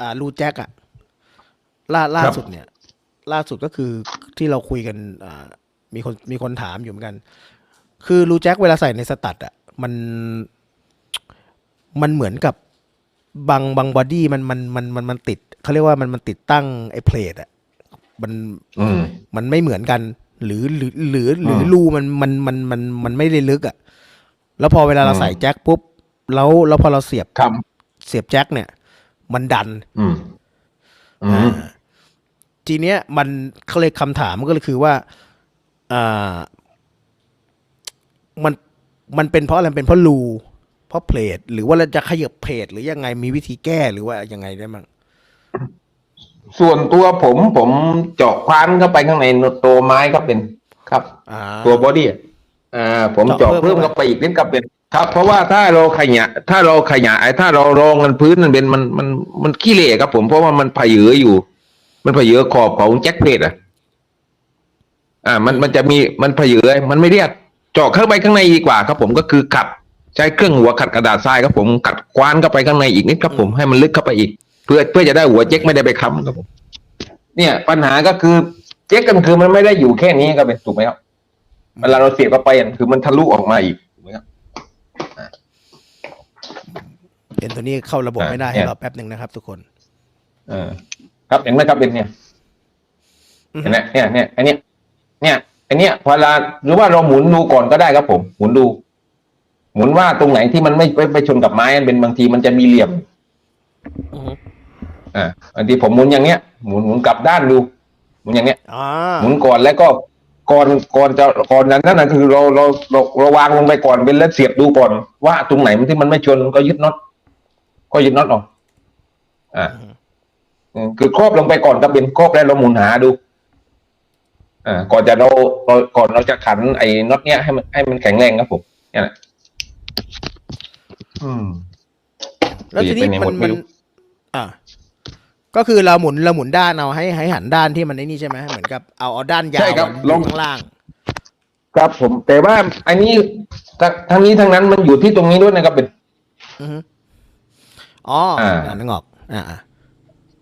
อ่ารูแจ็คอะล่าล่าครับสุดเนี่ย ล่าสุดก็คือที่เราคุยกันอ่ามีคนมีคนถามอยู่เหมือนกัน คือรูแจ็คเวลาใส่ในสตัดอะมันมันเหมือนกับบางบางบอดี้มันมันมันมันมันติดเขาเรียกว่ามันมันติดตั้งไอ้เพลทอะมันอืมมันไม่เหมือนกัน หรือหรือหรือหรืออืมรูมันมันมันมันมันไม่ได้ลึกอะ่ะแล้วพอเวลาเราอืมใส่แจ็คปุ๊บแล้วแล้วพอเราเสียบครับเสียบแจ็คเนี่ย มันดันอืมอืมอ่าทีเนี้ยมันเขาเลยคำถามมันก็เลยคือว่าอ่ามันมันเป็นเพราะอะไรเป็นเพราะรูเพราะเพลทหรือว่าเราจะขยับเพลทหรือยังไงมีวิธีแก้หรือว่ายังไงได้มั้งส่วนตัวผมผมเจาะคว้านเข้าไปข้างในตัวไม้ก็เป็นครับอ่าตัวบอดี้อะอ่า ผมเจาะเจาะเพิ่เพิ่มมเข้าไปเข้าไปอีกนิดก็เป็น ครับเพราะว่าถ้าเราขยายถ้าเราขยายถ้าเรารองกันพื้นมันเป็นมันมันมันขี้เหร่ครับผมเพราะว่ามันผยเยออยู่ มันผยเยอขอบของแจ็คเพลทอะ อ่า มันมันจะมีมันผยเยอมันไม่เรียกเจาะเข้าไปข้างในดีกว่าครับผมก็คือขัดใช้เครื่องหัวขัดกระดาษทรายครับผมขัดคว้านเข้าไปข้างในอีกนิดครับผมให้มันลึกเข้าไปอีก เพื่อเพื่อจะได้หัวแจ็คไม่ได้ไปค้ำครับผม เนี่ย ปัญหาก็คือเจ๊กกันคือมันไม่ได้อยู่แค่นี้ครับเป็นถูกไหมครับเวลาเราเสียบเข้าไปอะคือมันทะลุออกมาอีกถูกไหมครับ เอ็ นตัวนี้เข้าระบบอ่าไม่ได้เนี่ให้ยรอแป๊บหนึ่งนะครับ ทุกคนเออครับเห็นไหมครับเป็นเนี่ยอือฮึเห็นไหมเนี่ยเนี่ยอันเนี้ยเนี่ยอันเนี้ยเวลาหรือว่าเราหมุนดูก่อนก็ได้ครับผม หมุนดู หมุนว่าตรงไหนที่มันไม่ไปไปชนกับไม้มันเป็นบางทีมันจะมีเหลี่ยมอือฮึอ่าบางทีผมหมุนอย่างเงี้ยหมุนหมุนกลับด้านดูหมุนอย่างเงี้ยอ่าหมุนก่อนแล้วก็ก่อนก่อนจะก่อนนั้นนั่นนะคือเราเราเราเราวางลงไปก่อนเป็นแล้วเสียบดูก่อนว่าตรงไหนมันที่มันไม่ชนก็ยึดน็อต ก็ยึดน็อตออกอ่าอืมคือครอบลงไปก่อนก็เป็นครอบแล้วเราหมุนหาดู อ่า ก่อนจะเราเราก่อนเราจะขันไอ้น็อตเนี้ยให้มันให้มันแข็งแรงครับผมเนี่ยนะอืม แล้วทีนี้ไปไหนมัหมนดไม่มันรู้อ่า ก็คือเราหมุนเราหมุนด้านเอาให้ให้หันด้านที่มันไอ้นี่ใช่ไหมเหมือนกับเอาเอาด้านยาวใช่ครับลลงงข้างล่างครับผม แต่ว่าอันนี้ทั้งทั้งนี้ทั้งนั้นมันอยู่ที่ตรงนี้ด้วยนะครับเป็น อือฮึอ๋ออ่าอ่านึกออกอ่าอ่า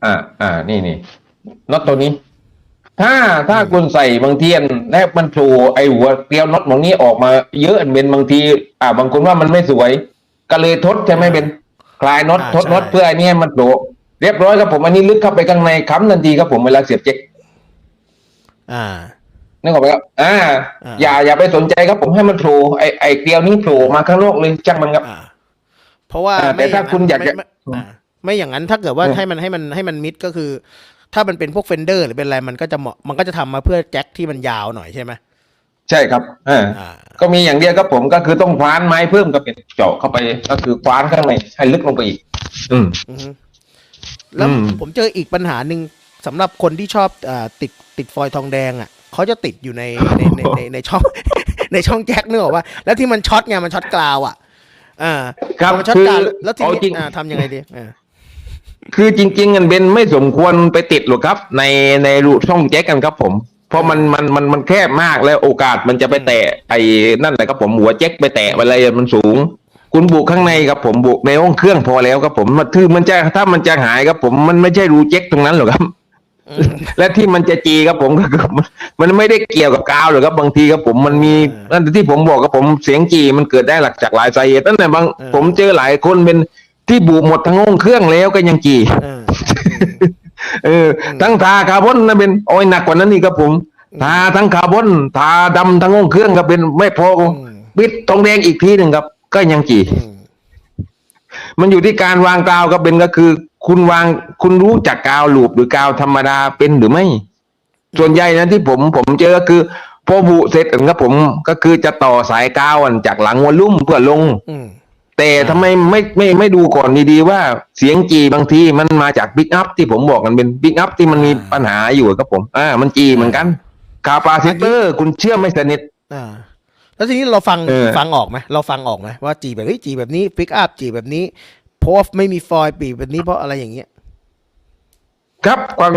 อ่าอ่านี่นี่น็อตตัวนี้ ถ้าถ้าคุณใส่บางเทียนแล้วมันโผล่ไอหัวเกลียวน็อตของนี้ออกมา เยอะอันเป็นบางที อ่า บางคนว่ามันไม่สวย ก็เลยทดใช่ไหมเป็นคลายน็อตอ่าทดน็อตใช่เพื่อไอ้นี่ให้มันโผล่เรียบร้อยครับผมอันนี้ลึกเข้าไปข้างในค้ำทันทีครับผมเวลาเสียบเจ๊กอ่านึกออกไหมครับอ่าอ่า อย่าอย่าไปสนใจครับผมให้มันโผล่ไอไอเกลียวนี้โผล่มาข้างนอกเลยช่างมันครับอ่าเพราะว่าอ่าแต่ไม่ถ้าคุณอยากจะ ไม่ไม่อ่าไม่อย่างนั้นถ้าเกิดว่าอืมให้มันให้มันให้มันมิดก็คือ ถ้ามันเป็นพวกเฟนเดอร์หรือเป็นอะไรมันก็จะเหมาะมันก็จะทำมาเพื่อแจ็คที่มันยาวหน่อยใช่ไหมใช่ครับอ่าอ่าก็มีอย่างเดียวครับผมก็คือต้องคว้านไม้เพิ่มก็เป็นเจาะเข้าไป ก็คือคว้านข้างในให้ลึกลงไปอีก อืมอือฮึแล้วอืมผมเจออีกปัญหาหนึ่งสำหรับคนที่ชอบอาติดติดฟอยล์ทองแดงอะเขาจะติดอยู่ในในในในในช่องในช่องแจ็คนึกออกว่า แล้วที่มันช็อตไงมันช็อตกราวอะ อ่าครับพอมันช็อตคือกราวแล้วทีเอานี้จริงอ่าทำยังไงดีอ่าคือจริงๆกันเบนไม่สมควรไปติดหรอกครับ ในในรูช่องแจ็คกันครับผม เพราะมันมันมันมันแคบมากแล้วโอกาสมันจะไปแตะไอ้นั่นแหละครับผมหัวแจ็คไปแตะอะไรมันสูง คุณบุกข้างในครับผมบุกในห้องเครื่องพอแล้วครับผมมันคือมันจะถ้ามันจะหายครับผมมันไม่ใช่รูแจ็คตรงนั้นหรอกครับอืม และที่มันจะจีครับผมก็คือมันมันไม่ได้เกี่ยวกับกาวหรอกครับบางทีครับผมมันมีเออนั่นที่ผมบอกครับผมเสียงจีมันเกิดได้หลักจากหลายสาเหตุนั่นแหละบางเออผมเจอหลายคนเป็นที่บุหมดทั้งห้องเครื่องแล้วก็ยังจีเออเออทั้งทาคาร์บอนนะเป็นโอ้ยหนักกว่านั้นนี่ครับผมอืมทาทั้งคาร์บอนทาดำทั้งห้องเครื่องก็เป็นไม่พออมบิดทองแดงอีกทีหนึ่งครับ ก็ยังจีอืมมันอยู่ที่การวางกาวก็เป็นก็คือ คุณวางคุณรู้จักกาวลูปหรือกาวธรรมดาเป็นหรือไม่ ส่วนใหญ่นะที่ผมผมเจอก็คือพอบุเสร็จครับผมก็คือจะต่อสายกาวอันจากหลังวอลลุ่มเพื่อลงอืมแต่ทำไมไม่ไม่ไม่ดูก่อนดีๆว่าเสียงจีบางทีมันมาจากบิ๊กอัพที่ผมบอกกันเป็นบิ๊กอัพที่มันมีอ่าปัญหาอยู่ครับผม อ่า มันจีเหมือนกันคาปาซิเตอร์ คุณเชื่อไม่สนิทอ่าแล้วทีนี้เราฟังเออฟังออกไหมเราฟังออกไหมว่าจีแบบเฮ้ยจีแบบนี้ฟิกอัพจีแบบนี้ เพราะว่าไม่มีฟอยล์ปีแบบนี้เพราะอะไรอย่างเงี้ย ครับฟัง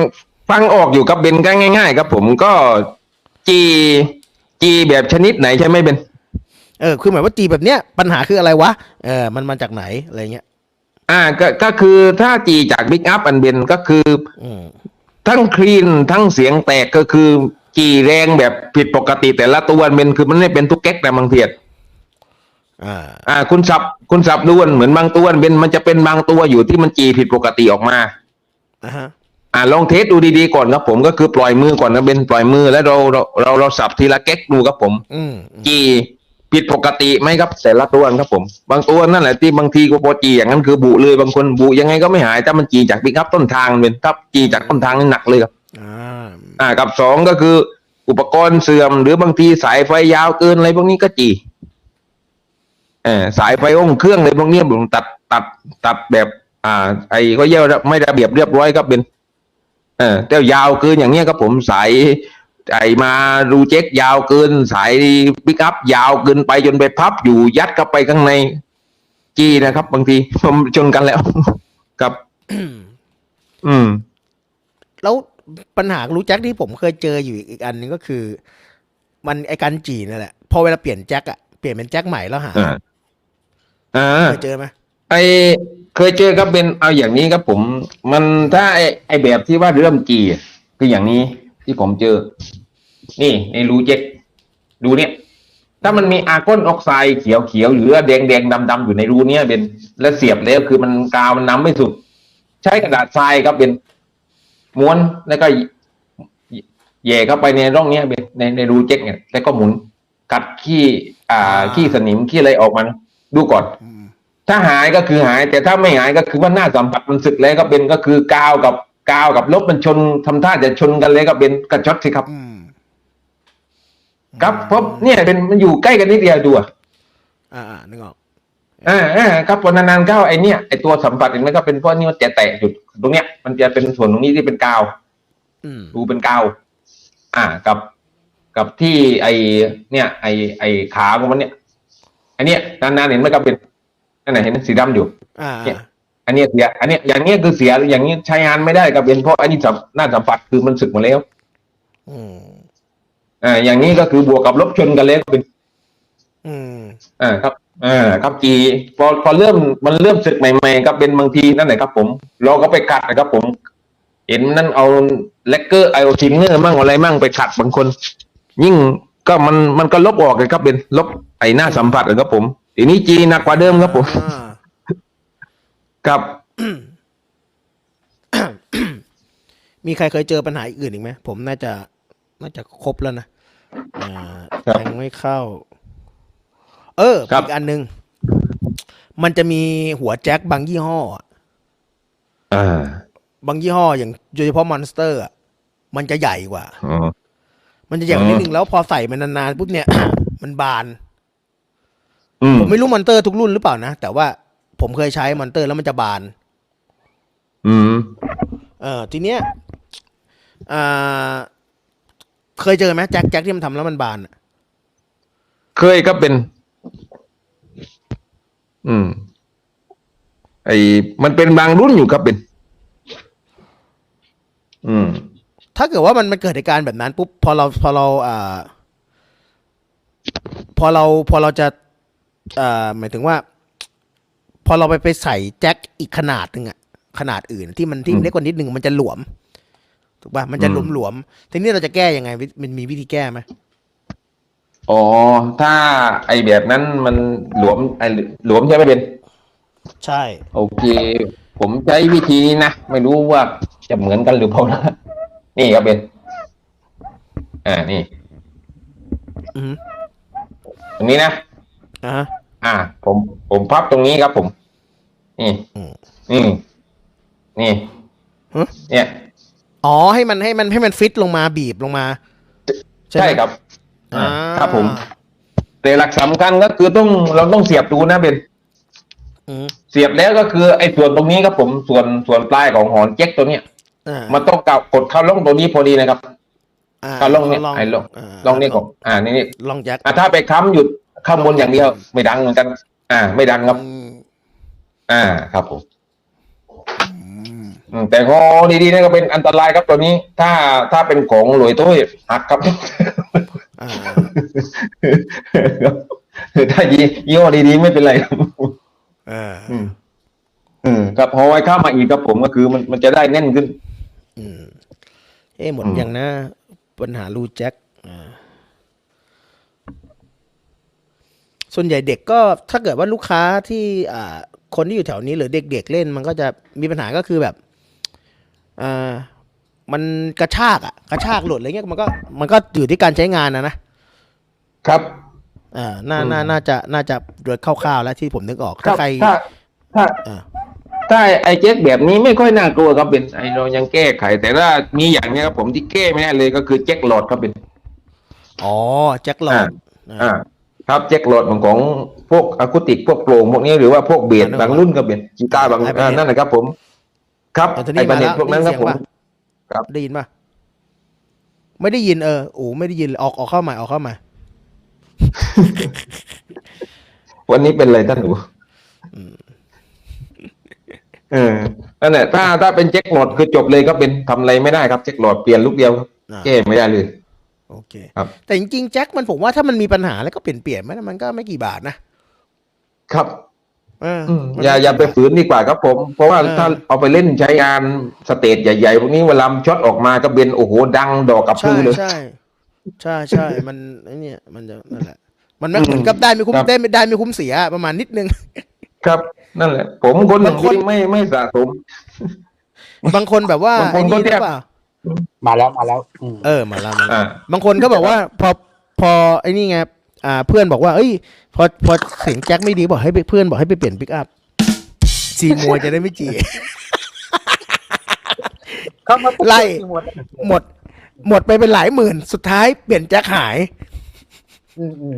ฟังออกอยู่กับเบนก็ง่าย ๆ ครับผมก็จีจีแบบชนิดไหนใช่ไหมเบนเออคือหมายว่าจีแบบเนี้ยปัญหาคืออะไรวะเออมันมาจากไหนอะไรเงี้ยอ่าก็ก็คือถ้าจีจากบิ๊กอัพอันเบนก็คืออืมทั้งคลีนทั้งเสียงแตกก็คือจีแรงแบบผิดปกติแต่ละตัวอันเบนคือมันไม่เป็นทุกแก๊กแต่บางเทียด อ่าอ่า คุณสับคุณสับดูอันเหมือนบางตัวอันเบนมันจะเป็นบางตัวอยู่ที่มันจีผิดปกติออกมาอ่าฮะอ่าลองเทสดูดีๆก่อนครับผมก็คือปล่อยมือก่อนนะเบนปล่อยมือแล้วเราเราเราเราสับทีละแก๊กดูครับผมอืมอืมจีผิดปกติไหมครับแต่ละตัวครับผม บางตัวนั่นแหละที่บางทีก็พอจีอย่างนั้นคือบุเลยบางคนบุยังไงก็ไม่หายถ้ามันจีจากปิกับต้นทางเป็นถ้าจีจากต้นทางนี่หนักเลยครับอ่าอ่ากับสองก็คืออุปกรณ์เสื่อมหรือบางทีสายไฟยาวเกินอะไรพวกนี้ก็จีเออ สายไฟองค์เครื่องอะไรพวกนี้ผมตัดตัดตัดแบบ อ่า ไอ้ก็เยี่ยไม่ระเบียบเรียบร้อยครับเป็น เออแต่ยาวเกินอย่างเงี้ยครับผมสายไอมารูเจ็คยาวเกิน สายปิกอัพยาวเกินไปจนไปพับอยู่ยัดเข้าไปข้างในจีนะครับ บางทีผมชนกันแล้วกับ อืม แล้วปัญหารู้แจ็คที่ผมเคยเจออยู่อีกอันหนึงก็คือ มันไอการจีนั่นแหละพอเวลาเปลี่ยนแจ็คอะเปลี่ยนเป็นแจ็คใหม่แล้วหา อ่าอ่าเคยเจอไหมไอเคยเจอครับเป็นเอาอย่างนี้ครับผม มันถ้าไอไอแบบที่ว่าเริ่มจีอะคืออย่างนี้ที่ผมเจอ นี่ในรูเจ็คดูเนี่ย ถ้ามันมีอาร์กอนออกไซด์เขียวเขียวๆหรือแดงแดงดำดำๆอยู่ในรูเนี้ยเป็นแล้วเสียบแล้วคือมันกาวมันน้ำไม่สุกใช้กระดาษทรายครับเป็นม้วนแล้วก็แหย่เข้าไปในร่องเนี้ยเป็นในในรูเจ็คเนี่ยแล้วก็หมุนกัดขี้อ่าขี้สนิมขี้อะไรออกมา ดูก่อนอืมถ้าหายก็คือหาย แต่ถ้าไม่หายก็คือว่าหน้าสัมผัสมันสึกแล้วก็เป็นก็คือกาวกับกาวกับลบมันชนทำท่าจะชนกันเลยก็เป็นกระช็อตสิครับอืมครับเพราะเนี่ยเป็นมันอยู่ใกล้กันนิดเดียวดูอะอ่าอ่านึกออกอ่าอ่าครับพอนานๆเข้าไอเนี่ยไอตัวสัมผัสเห็นไหมก็เป็นเพราะนี่มันแตะๆอยู่ตรงเนี้ย มันจะเป็นส่วนตรงนี้ที่เป็นกาวอืมดูเป็นกาวอ่ากับ กับที่ไอเนี่ย ไอไอขาของมันเนี่ย อันเนี้ยนานๆเห็นไหมก็เป็นนั่นไหนะเห็นสีดำอยู่อ่าเนี่ยอันเนี้ยเสีย อันเนี้ยอย่างเนี้ยคือเสียอย่างนี้ใช้งานไม่ได้ก็เป็นเพราะอันนี้สัมหน้าสัมผัสคือมันสึกหมดแล้ว อืมอ่าอย่างนี้ก็คือบวกกับลบชนกันแล้วก็เป็น อืมอ่าครับอ่าครับจีพอพอเริ่มมันเริ่มศึกใหม่ๆก็เป็นบางทีนั่นแหละครับ ผม เราก็ไปขัดนะครับผมเห็นนั่นเอาเลกเกอร์ไอโอทินเนอร์มั่งอะไรมั่งไปขัดบางคน ยิ่งก็มันมันก็ลบออกเลยครับเป็นลบ ไอหน้าสัมผัสเลยครับผมทีนี้จีหนักกว่าเดิมครับผมอ่า ครับ มีใครเคยเจอปัญหาอื่นอีกไหมผมน่าจะน่าจะครบแล้วนะอ่าครับแทงไม่เข้า เออครับ อีกอันหนึ่งมันจะมีหัวแจ็คบางยี่ห้ออะอ่าบางยี่ห้ออย่างโดยเฉพาะมอนสเตอร์อะมันจะใหญ่กว่า อ๋อ มันจะใหญ่กว่านิดนึงแล้วพอใส่มันนานๆปุ๊บเนี่ย มันบานอืม ผมไม่รู้มอนเตอร์ทุกรุ่นหรือเปล่านะ แต่ว่าผมเคยใช้มอนเตอร์แล้วมันจะบาน อืม เออทีเนี้ยอ่าเคยเจอไหมแจ็คแจ็คที่มันทำแล้วมันบานอะเคยก็เป็น อืม ไอมันเป็นบางรุ่นอยู่ครับเป็น อืม ถ้าเกิดว่ามันมันเกิดเหตุการณ์แบบนั้นปุ๊บพอเราพอเรา อ่า พอเราพอเราจะ อ่าหมายถึงว่า พอเราไปไปใส่แจ็คอีกขนาดหนึ่งอะขนาดอื่นที่มันที่อืมเล็กกว่านิดหนึ่งมันจะหลวมถูกป่ะมันจะอืหลมวมหลวมๆทีนี้เราจะแก้ยังไงวิมันมีวิธีแก้ไหมอ๋อถ้าไอแบบนั้นมันหลวมไอหลวมใช่ไหมเป็นใช่ โอเค ผมใช้วิธีนี้นะ ไม่รู้ว่าจะเหมือนกันหรือเปล่านะนี่ครับเป็นอ่านี่อือตรงนี้นะ อ่าฮะอ่า ผมผมพับตรงนี้ครับผม นี่อืมนี่นี่ฮะเนี่ย อ๋อให้มันให้มันให้มันฟิตลงมาบีบลงมา ใช่ไหมครับอ่าครับผม แต่หลักสำคัญก็คือต้องเราต้องเสียบดูนะเบนอืมเสียบแล้วก็คือไอ้ส่วนตรงนี้ครับผมส่วนส่วนปลายของหอนแจ็คตัวเนี้ยอ่ามันต้องกับกดเข้าล่องตัวนี้พอดีนะครับอ่าเข้าล่องเนี่ยไอ้ล่องาล่องนี้ก่อนอ่านี่นี่ล่องแจ็คอะถ้าไปค้ำหยุด ข้างบนอย่างเดียวไม่ดังเหมือนกัน อ่า ไม่ดังครับอืมอ่า ครับผมอืมอืมแต่พอดีๆนี่ก็เป็นอันตรายครับตัวนี้ ถ้าถ้าเป็นของหลวยตุ้ยหักครับอ่าถ้ายี่ยี่ห้อดีๆไม่เป็นไรครับอ่าอืมอืมครับพอไว้เข้ามาอีกครับผมก็คือ มันมันจะได้แน่นขึ้น อืม เอ๊ะหมดอืมยังนะปัญหารูแจ็คอ่า ส่วนใหญ่เด็กก็ถ้าเกิดว่าลูกค้าที่อ่าคนที่อยู่แถวนี้หรือเด็กๆเล่น มันก็จะมีปัญหาก็คือแบบอ่ามันกระชากอะกระชากหลุดอะไรเงี้ยมันก็มันก็อยู่ที่การใช้งานนะนะครับอ่าน่าน่าอืมน่าจะน่าจะโดยคร่าวๆแล้วที่ผมนึกออกครัถ้าบใครถ้าถ้าอ่าถ้าไอ้เจ๊กแบบนี้ไม่ค่อยน่ากลัวครับเป็นไอเรายังแก้ไข แต่ถ้ามีอย่างเนี้ยครับผมที่แก้ไม่ได้เลยก็คือแจ็คหลอดครับเป็นอ๋อแจ็คหลอดอ่า ครับแจ็คโหลดของของพวกอะคูติกพวกโปร่งพวกนี้หรือว่าพวกเบสอ่าบางรุ่นก็เป็นกีตาร์บางไอ้ประเภทอ่านั่นแหละครับผม ครับแต่ทีไอ้นี้ประมาเด็นแล้วพวกนั้นครับผมได้ยินเสียงปะครับได้ยินปะไม่ได้ยินเออโอ้ไม่ได้ยินเลยออกออกเข้าใหม่ออกเข้าใหม่วันนี้เป็นอะไรท่านหนูเออนั่นแหละถ้าถ้าเป็นแจ็คโหลดคือจบเลยก็เป็นทำอะไรไม่ได้ครับแจ็คโหลดเปลี่ยนลูกเดียวครับอ่าแก้ไม่ได้เลย โอเคครับแต่จริงๆแจ็คมันผมว่าถ้ามันมีปัญหาแล้วก็เปลี่ยนเปลี่ยนมันมันก็ไม่กี่บาทนะ ครับเอออืมมันอย่าม่อย่าไปกี่บทฝืนดีกว่าครับผม เพราะว่าเออถ้าเอาไปเล่นใช้งานสเตจใหญ่ๆพวกนี้เวลาช็อตออกมาก็เป็นโอ้โหดังดอกกับพใช่ลูเลย ใช่ใช่ใช่มันไอ้เนี่ยมันจะนั่นแหละ มันไม่อืมเหมือนกับได้ไม่คุ้มครับได้ไม่ได้ไม่คุ้มเสียประมาณนิดนึง ครับนั่นแหละ ผมคนหนึ่งบางคนที่ไม่ไม่สะสม บางคนแบบว่าบางคนไอ้นี่ก็หเรีรืยกอเปล่า มาแล้วมาแล้วอืมเออมาแล้วมาแล้วอ่าบางคนก็บอกว่าพอพอไอ้นี่ไงอ่า เพื่อนบอกว่า เอ้ย พอพอเสียงแจ็คไม่ดีบอกให้ไปเพื่อนบอกให้ไปเปลี่ยนปิกอัพซีมัวจะได้ไม่จีเข้ามาไล่หมดหมด หมดไปเป็นหลายหมื่น สุดท้ายเปลี่ยนแจ็คหายอืมอืม